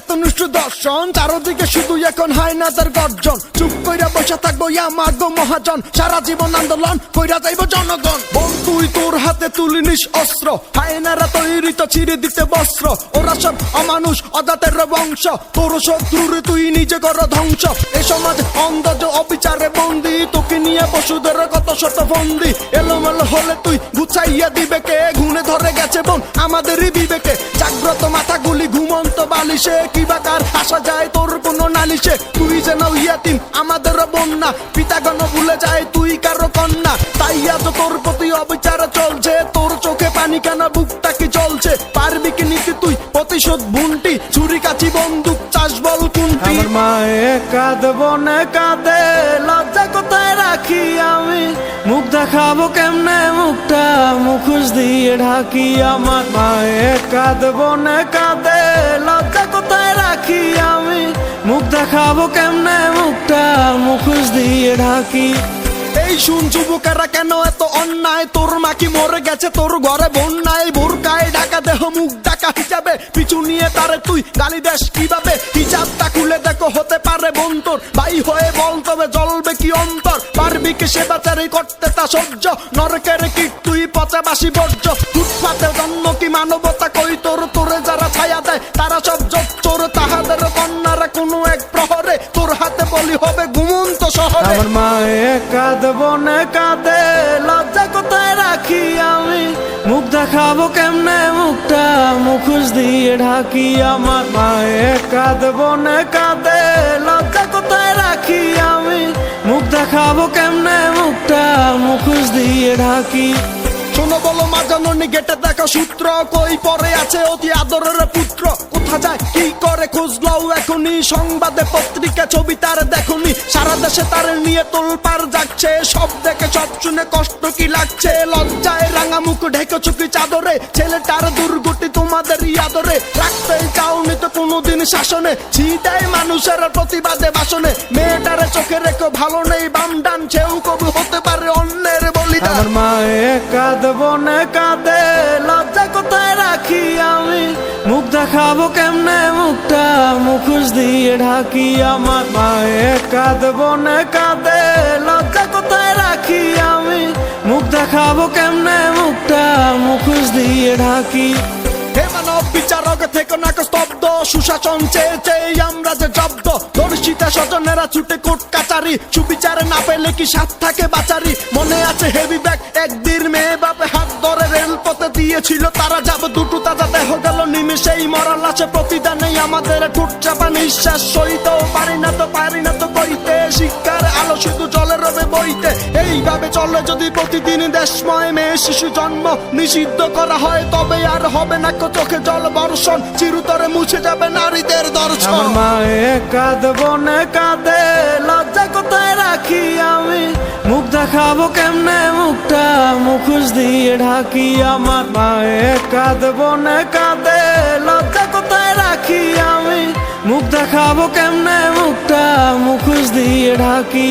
এত নিষ্ঠু দর্শন, চারদিকে শুধু এখন হয় না তার গর্জন। চুপ কইরা বসে থাকব আমার গো মহাজন। সারা জীবন আন্দোলন কইরা যাইব জনগণ। তুই তোর হাতে তুলি নিস অস্ত্র। হায়নারা তৈরি তো দিতে বস্ত্র। ওরা সব অমানুষ বংশ। তোর শত্রুর তুই নিজে কর ধ্বংস। এ সমাজ অবিচারে বন্দি নিয়ে পশুদের কত শত ফন্দি এলোমেলো হলে তুই গুছাইয়া দিবে কে? ঘুনে ধরে গেছে বোন আমাদেরই বিবেকে। জাগ্রত মাথাগুলি ঘুমন্ত বালিশে, কি আসা যায় তোর কোনো নালিশে। তুই যেন ইয়াতিম, আমাদেরও বন্যা। পিতাগণ ভুলে যায় তুই কারও কন্যা। তাই আজ তোর প্রতি অবিচার চলছে তোর চোখে পানি কেন বুকটা কি চলছে পারবি কি নিতে তুই? প্রতিশোধ ভুনটি ছুরি কাচি বন্দুক চাষ বল কুন্তি। আমার কাঁদে লজ্জা কোথায় রাখি আমি? মুখ দেখাবো কেমনে? মুখটা মুখোশ দিয়ে ঢাকি আমার। মায়ে কাঁদব না কাঁদে, লজ্জা কোথায় রাখি আমি? মুখ দেখাবো কেমনে? মুখটা মুখোশ দিয়ে ঢাকি। এই শুন যুবকেরা, কেন এত অন্যায়? তোর মা কি মরে গেছে? তোর ঘরে বন্যায়, বোরকায় ডাকা দেহ, মুখ ডাকা হিসাবে। পিছু নিয়ে তারে তুই গালি দেশ কীভাবে? হিসাবটা খুলে দেখো, হতে পারে বোন তোর। ভাই হয়ে বল, তবে জ্বলবে কি অন্তর? পারবি কি সে বাচারি করতে তা সহ্য? নরকের কি তুই পচা বাসি বর্জ্য। ফুটপাতে জন্ম কি মানবতা কই তোর? তোরে যারা ছায়া দেয়, তারা সব চোর তাহাদের শহরে আমার মায়ে কাঁদব না কাঁদে। লজ্জা কোথায় রাখি আমি? মুখ দেখাবো কেমনে? মুখটা মুখোশ দিয়ে ঢাকি আমার মায়ে কাঁদব না কাঁদে। লজ্জা কোথায় রাখি আমি? মুখ দেখাবো কেমনে? মুখটা মুখোশ দিয়ে ঢাকি। শোনো বলো মা জননী গেটে দেখা সূত্র। কই পরে আছে অতি আদরের পুত্র? কোথা খুঁজলাও এখনই, সংবাদে পত্রিকা, ছবি তার দেখনি। সারা দেশে তার নিয়ে তোলপার যাচ্ছে, সব দেখে, সব শুনে কষ্ট কি লাগছে? লজ্জায় রাঙা মুখ ঢেকে চুকি চাদরে। ছেলেটার তোমাদের রাখতে চাওনি তো কোনোদিন শাসনে। ছিটাই মানুষের প্রতিবাদে বাসনে। মেয়েটারে চোখে রেখো, ভালো নেই, বাম ডান, সেও কবি হতে পারে অন্যের বলিদান। আমার মায়ে না, কাঁদে। লজ্জা কোথায় রাখি আমি? দেখাবো কেমনে মুখটা? মুখোশ দিয়ে ঢাকি আমার মায়ে কাঁদব না, কাঁদে, লজ্জা কোথায় রাখি আমি? মুখ দেখাবো কেমনে মুখটা? মুখোশ দিয়ে ঢাকি। হে মানব, বিচারক থেকে না স্তব্ধ সুশাসন চেয়ে চেয়ে আমরা যে জব্দ। দর্শিতা স্বজনেরা ছুটে কোট কাচারি। সুবিচারে না পেলে কি সাত থাকে বাচারি? মনে আছে হেভি ব্যাগ একদিন মেয়ে বাপে দিয়েছিল তারা যাবে, দুটো তাজা দেহ গেল, নিমেষেই মরা লাশে প্রতিদান আমাদের ঠোঁট চাপা নিঃশ্বাস সইতেও পারি না তো পারি না তো কইতে। শিক্ষার আলো শুধু জলে রবে বইতে। এইভাবে চলে যদি প্রতিদিন দেশময় মেয়ে শিশু জন্ম নিষিদ্ধ করা হয়, তবে আর হবে না কো চোখে জল বর্ষণ। চিরতরে মুছে যাবে নারীদের আমার দর্শন মায়ে কাঁদব কাঁদে, লজ্জা কোথায় রাখি আমি? মুখ দেখাবো কেমনে মুখটা মুখোশ দিয়ে ঢাকি আমার মায়ে কাঁদব না, কাঁদে, লজ্জা কোথায় রাখি আমি? মুখ দেখাবো কেমনে? মুখটা মুখোশ দিয়ে ঢাকি।